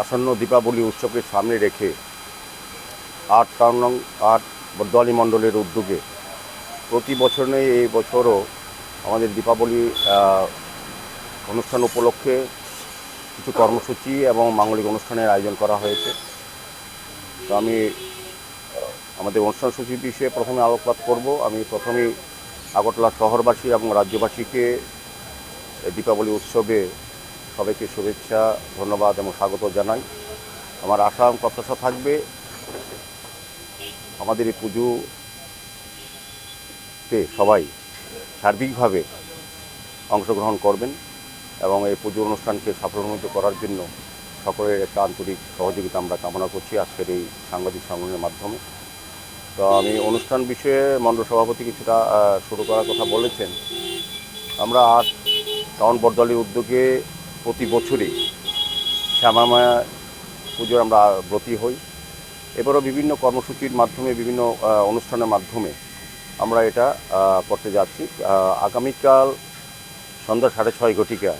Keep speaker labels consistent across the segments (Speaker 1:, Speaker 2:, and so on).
Speaker 1: আসন্ন দীপাবলি উৎসবকে সামনে রেখে আট টাউন আট বর্দোয়ালি মণ্ডলের উদ্যোগে প্রতি বছর নেই, এই বছরও আমাদের দীপাবলি অনুষ্ঠান উপলক্ষে কিছু কর্মসূচি এবং মাঙ্গলিক অনুষ্ঠানের আয়োজন করা হয়েছে। তো আমি আমাদের অনুষ্ঠান সূচি বিষয়ে প্রথমে আলোকপাত করব। আমি প্রথমেই আগরতলা শহরবাসী এবং রাজ্যবাসীকে দীপাবলি উৎসবে সবাইকে শুভেচ্ছা, ধন্যবাদ এবং স্বাগত জানাই। আমার আশা এবং প্রত্যাশা থাকবে আমাদের এই পুজোতে সবাই সার্বিকভাবে অংশগ্রহণ করবেন এবং এই পুজো অনুষ্ঠানকে সাফল্যমণ্ডিত করার জন্য সকলের একটা আন্তরিক সহযোগিতা আমরা কামনা করছি আজকের এই সাংবাদিক সম্মেলনের মাধ্যমে। তো আমি অনুষ্ঠান বিষয়ে মণ্ডল সভাপতি কিছুটা শুরু করার কথা বলেছেন। আমরা আট টাউন বরদলের উদ্যোগে প্রতি বছরই শ্যামামায়া পুজোর আমরা ব্রতী হই। এবারও বিভিন্ন কর্মসূচির মাধ্যমে, বিভিন্ন অনুষ্ঠানের মাধ্যমে আমরা এটা করতে যাচ্ছি। আগামীকাল সন্ধ্যা সাড়ে ছয় ঘটিকা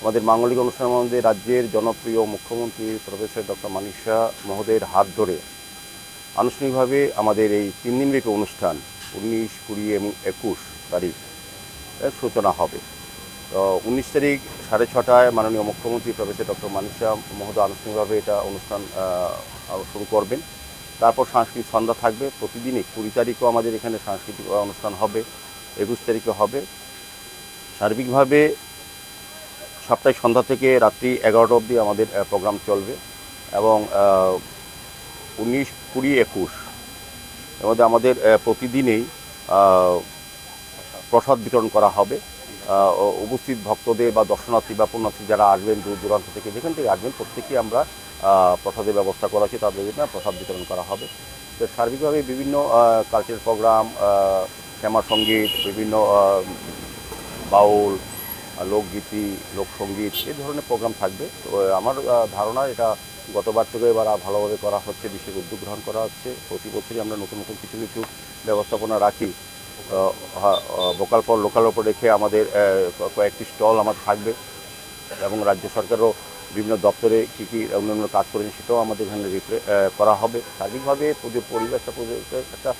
Speaker 1: আমাদের মাঙ্গলিক অনুষ্ঠানের মধ্যে রাজ্যের জনপ্রিয় মুখ্যমন্ত্রী প্রফেসর ডক্টর মানিসা মহোদয়ের হাত ধরে আনুষ্ঠানিকভাবে আমাদের এই তিন দিনব্যাপী অনুষ্ঠান, উনিশ, কুড়ি এবং একুশ তারিখ সূচনা হবে। উনিশ তারিখ সাড়ে ছটায় মাননীয় মুখ্যমন্ত্রী প্রফেসর ডক্টর মানিসা মহোদয় আনুষ্ঠানিকভাবে এটা অনুষ্ঠান শুরু করবেন। তারপর সাংস্কৃতিক সন্ধ্যা থাকবে। প্রতিদিনই কুড়ি তারিখও আমাদের এখানে সাংস্কৃতিক অনুষ্ঠান হবে, একুশ তারিখে হবে। সার্বিকভাবে সপ্তাহে সন্ধ্যা থেকে রাত্রি এগারোটা অবধি আমাদের প্রোগ্রাম চলবে এবং উনিশ কুড়ি একুশ এর মধ্যে আমাদের প্রতিদিনেই প্রসাদ বিতরণ করা হবে। উপস্থিত ভক্তদের বা দর্শনার্থী বা পুণ্যার্থী যারা আসবেন দূর দূরান্ত থেকে, যেখান থেকে আসবেন প্রত্যেকেই আমরা প্রসাদের ব্যবস্থা করা আছে, তাদের জন্য প্রসাদ বিতরণ করা হবে। তো সার্বিকভাবে বিভিন্ন কালচারাল প্রোগ্রাম শ্যামা সংগীত, বিভিন্ন বাউল, লোকগীতি, লোকসঙ্গীত এই ধরনের প্রোগ্রাম থাকবে। তো আমার ধারণা এটা গতবার থেকে এবার ভালোভাবে করা হচ্ছে, বিশেষ উদ্যোগ গ্রহণ করা হচ্ছে। প্রতি বছরই আমরা নতুন নতুন কিছু কিছু ব্যবস্থাপনা রাখি। ভোকাল ফর লোকাল ওপর রেখে আমাদের কয়েকটি স্টল আমার থাকবে এবং রাজ্য সরকারও বিভিন্ন দপ্তরে কী কী অন্যান্য কাজ করেছেন সেটাও আমাদের এখানে করা হবে। সার্বিকভাবে পুজোর পরিবেশটা একটা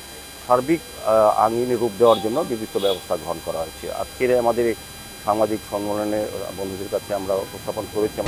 Speaker 1: সার্বিক আহ, রূপ দেওয়ার জন্য বিভিন্ন ব্যবস্থা গ্রহণ করা হয়েছে। আজকের আমাদের সাংবাদিক সম্মেলনে বন্ধুদের কাছে আমরা উপস্থাপন করেছি।